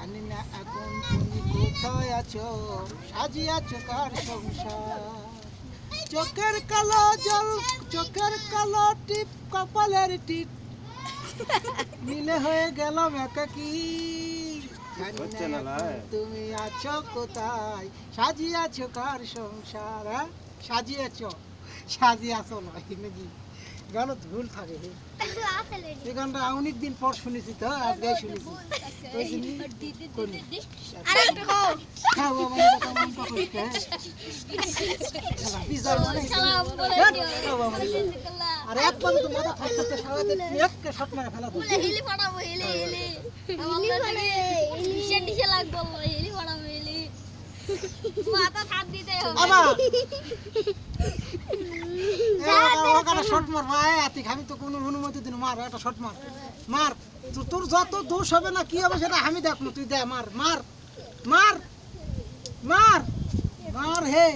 জানি না এখন তুমি কোথায় আছো? সাজিয়াছো কার সংসার? চোখের কালো জল চোখের কালো টিপ কপালের টিপ। মিলে হয়ে গেল একাকি। না না। তুমি আছো কোথায়? সাজিয়াছো কার সংসার হ্যাঁ? সাজিয়াছো? সাজিয়াছো নয় নাকি গানও ভুল থাকে। হে। এই গানটা অনেক দিন পর শুনেছি তো আজকে শুনেছি। হ্যাঁ। আর একবার তো মাথা থাকতে সারাতে একটা শট মারা ফেলা দিই। হেলি ফাটাবো হেলি হেলি। আমার ডিশে ডিশে লাগবো হেলি ফাটাবো হেলি। মাথা থাপ দিতে হবে। ওখানে শট মার, ভাই, আতিক, আমি তো কোনো অনুমতি দিন মার, একটা শট মার। মার তোর যত দোষ হবে না, কি হবে সেটা আমি দেখব, তুই দে, মার মার মার মার মার, হে।